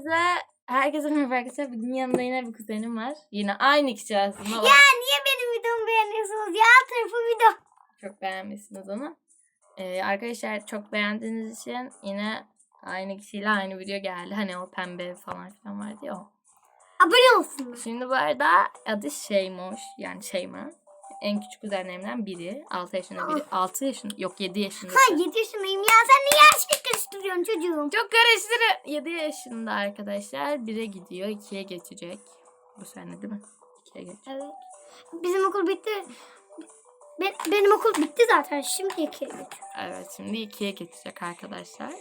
Size herkese merhaba arkadaşlar. Bugün yanımda yine bir kuzenim var. Yine aynı kişi aslında. Ya niye benim videomu beğeniyorsunuz ya? Tarafı video. Çok beğenmişsiniz onu. Ee, arkadaşlar çok beğendiğiniz için yine aynı kişiyle aynı video geldi. Hani o pembe falan filan vardı ya o. Abone olsunlar. Şimdi bu arada adı Şeymoş. Yani Şeyma. En küçük kuzenlerimden biri. 6 yaşında biri. 6 yaşında. Yok 7 yaşında. Ha 7 yaşındayım ya. Sen niye her şeyi karıştırıyorsun çocuğum? Çok karıştırı. 7 yaşında arkadaşlar. 1'e gidiyor. 2'ye geçecek. Bu sene değil mi? 2'ye geçecek. Evet. Bizim okul bitti. Be- benim okul bitti zaten. Şimdi ikiye geçiyor. Evet şimdi 2'ye geçecek arkadaşlar.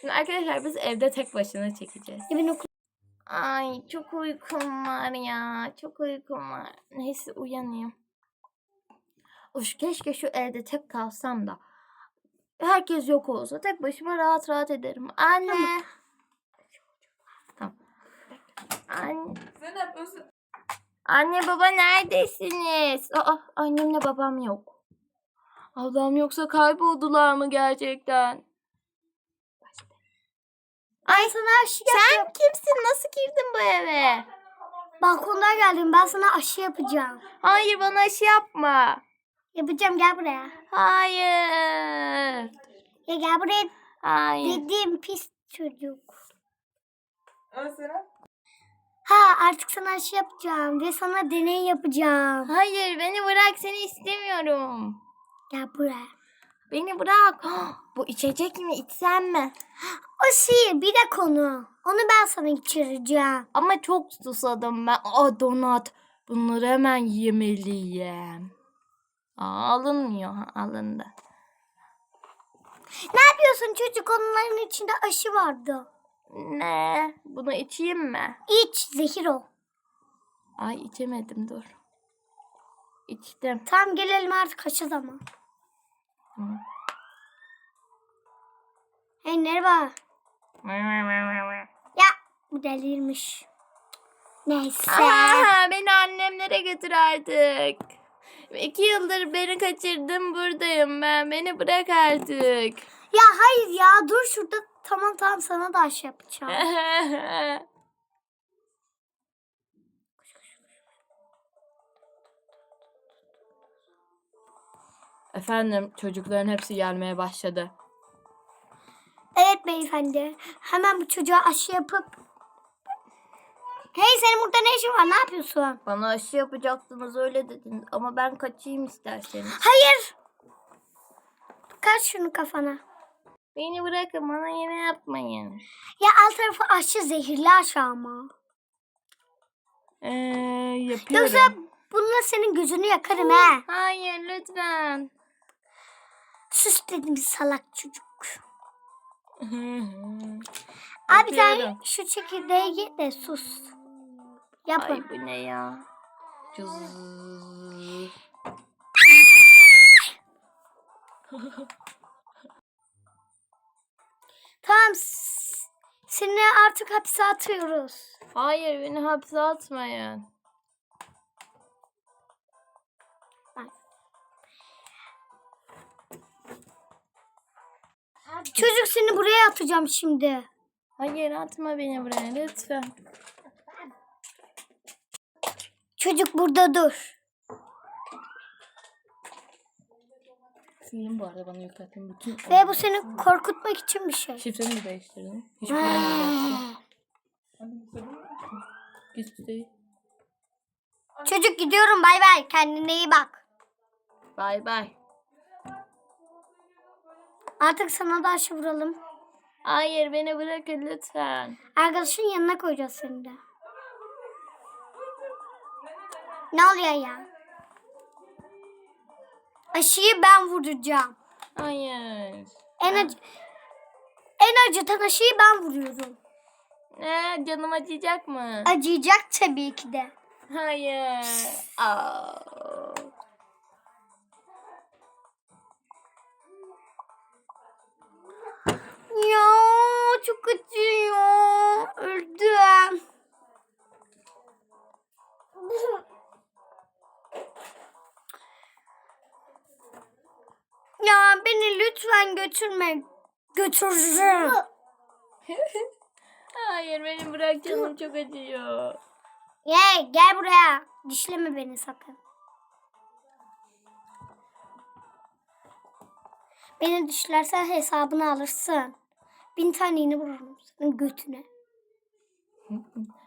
Şimdi arkadaşlar biz evde tek başına çekeceğiz. Benim okul Ay çok uykum var ya. Çok uykum var. Neyse uyanayım. Uş keşke şu evde tek kalsam da. Herkes yok olsa tek başıma rahat rahat ederim. Anne. Tamam. Anne. Zeynep özür. Anne baba neredesiniz? Aa annemle babam yok. Ablam yoksa kayboldular mı gerçekten? Ay sana aşı Sen yapacağım. kimsin? Nasıl girdin bu eve? Balkondan geldim. Ben sana aşı yapacağım. Hayır bana aşı yapma. Yapacağım gel buraya. Hayır. Ya gel buraya Hayır. dedim pis çocuk. Özür. Ha artık sana aşı yapacağım ve sana deney yapacağım. Hayır beni bırak seni istemiyorum. Gel buraya. Beni bırak. Bu içecek mi içsem mi? O şiir bir de konu. Onu ben sana içireceğim. Ama çok susadım ben. Aa donat. Bunları hemen yemeliyim. Aa, alınmıyor. Ha, alındı. Ne yapıyorsun çocuk? Onların içinde aşı vardı. Ne? Bunu içeyim mi? İç zehir o. Ay içemedim dur. İçtim. Tamam gelelim artık aşı zaman. Hı. Hey merhaba. Ya bu delirmiş. Neyse. Aa, beni annemlere götür artık. İki yıldır beni kaçırdın buradayım ben. Beni bırak artık. Ya hayır ya dur şurada. Tamam tamam sana da aşı yapacağım. Efendim çocukların hepsi gelmeye başladı. evet beyefendi. Hemen bu çocuğa aşı yapıp. Hey senin burada ne işin var? Ne yapıyorsun? Bana aşı yapacaktınız öyle dediniz ama ben kaçayım isterseniz. Hayır. Kaç şunu kafana. Beni bırakın bana yine yapmayın. Ya alt tarafı aşı zehirli aşı ama. Ee, yapıyorum. Yoksa bununla senin gözünü yakarım he. Hayır lütfen. Sus dedim salak çocuk. Abi sen Yapıyorum. şu çekirdeği ye de sus. Yapın. Ay bu ne ya? Cız. Tamam. Seni artık hapse atıyoruz. Hayır beni hapse atmayın. Çocuk seni buraya atacağım şimdi. Hayır atma beni buraya lütfen. Çocuk burada dur. Sildim bu arada bana yüklettin bütün. Ve bu seni korkutmak için bir şey. Şifremi de değiştirdim. Hiç param yok. Güç değil. Çocuk gidiyorum bay bay. Kendine iyi bak. Bay bay. Artık sana da aşı vuralım. Hayır beni bırakın lütfen. Arkadaşın yanına koyacağız seni de. Ne oluyor ya? Aşıyı ben vuracağım. Hayır. En acı en acıtan aşıyı ben vuruyorum. Ne canım acıyacak mı? Acıyacak tabii ki de. Hayır. Aa. Lütfen götürme. Götürürüm. Hayır beni bırak canım çok acıyor. Ye gel buraya. Dişleme beni sakın. Beni dişlersen hesabını alırsın. Bin tane iğne vururum senin götüne.